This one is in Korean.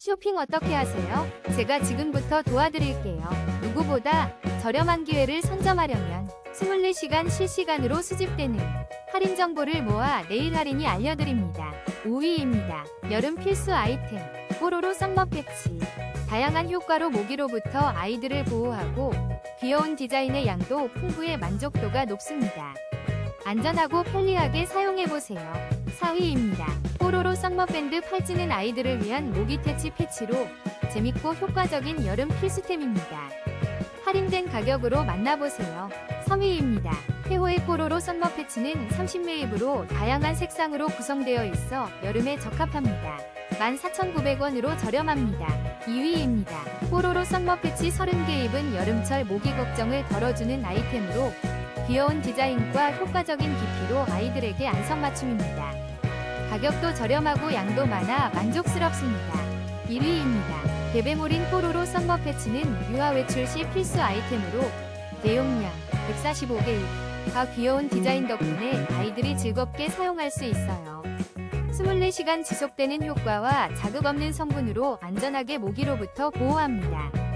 쇼핑 어떻게 하세요? 제가 지금부터 도와드릴게요. 누구보다 저렴한 기회를 선점하려면 24시간 실시간으로 수집되는 할인 정보를 모아 내일 할인이 알려드립니다. 5위입니다. 여름 필수 아이템 뽀로로 썸머 패치 다양한 효과로 모기로부터 아이들을 보호하고 귀여운 디자인의 양도 풍부해 만족도가 높습니다. 안전하고 편리하게 사용해보세요. 4위입니다. 뽀로로 썸머밴드 팔찌는 아이들을 위한 모기 퇴치 패치로 재밌고 효과적인 여름 필수템입니다. 할인된 가격으로 만나보세요. 3위입니다. 태호의 뽀로로 썸머 패치는 30매입으로 다양한 색상으로 구성되어 있어 여름에 적합합니다. 14,900원으로 저렴합니다. 2위입니다. 뽀로로 썸머 패치 30개 입은 여름철 모기 걱정을 덜어주는 아이템으로 귀여운 디자인과 효과적인 깊이로 아이들에게 안성맞춤입니다. 가격도 저렴하고 양도 많아 만족스럽습니다. 1위입니다. 베베몰인 뽀로로 썸머 패치는 유아 외출 시 필수 아이템으로 대용량 145개입 귀여운 디자인 덕분에 아이들이 즐겁게 사용할 수 있어요. 24시간 지속되는 효과와 자극 없는 성분으로 안전하게 모기로부터 보호합니다.